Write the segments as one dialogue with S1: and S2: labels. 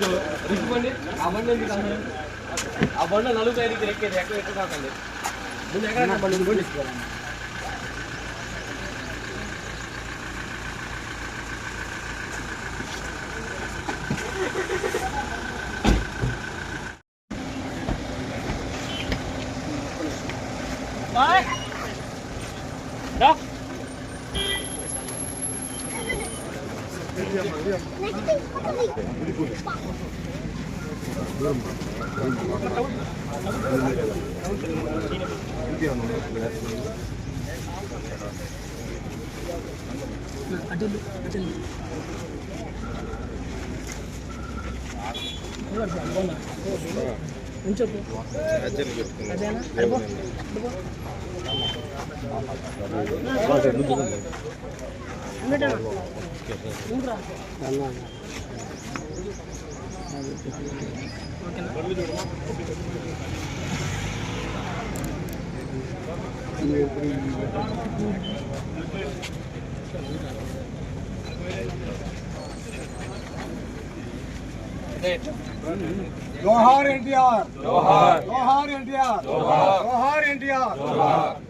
S1: ఆ బండి ఎందుకు ఆ బండ నలుగు ఐదుకి ఎక్కేది ఎక్కడ ఎక్కడ కాకండి. ముందు ఎక్కడ బండి బండి
S2: ఉంచకు అదేనా అడుగు जोहार एनटीआर जोहार। जोहार एनटीआर जोहार। जोहार एनटीआर जोहार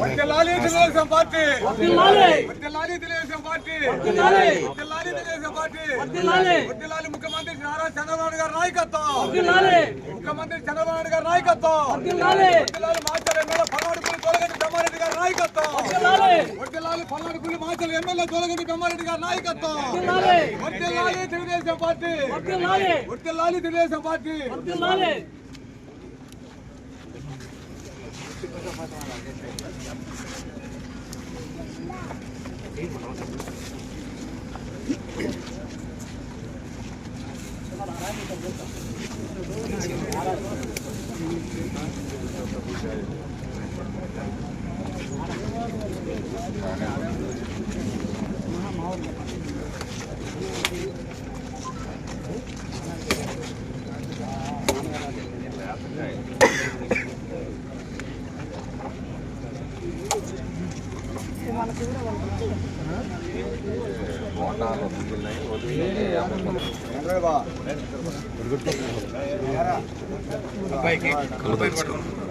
S2: వర్తిల్లాలి తెలుగుదేశం పార్టీ వర్తిల్లాలి తెలుగుదేశం పార్టీ వర్తిల్లాలి తెలుగుదేశం పార్టీ వర్తిల్లాలి ముఖ్యమంత్రి నారా చంద్రబాబు గారి నాయకత్వం ముఖ్యమంత్రి చంద్రబాబు గారి నాయకత్వం వర్తిల్లాలి మాచల్ ఎమ్మెల్యే పల్నాడు మాజీ ఎమ్మెల్యే జోలగడ్డి బ్రహ్మారెడ్డి గారి నాయకత్వం వర్తిల్లాలి తెలుగుదేశం పార్టీ వర్తిల్లాలి తెలుగుదేశం పార్టీ Thank you. అబ్బాయికి కళ్ళు పెంచుకోండి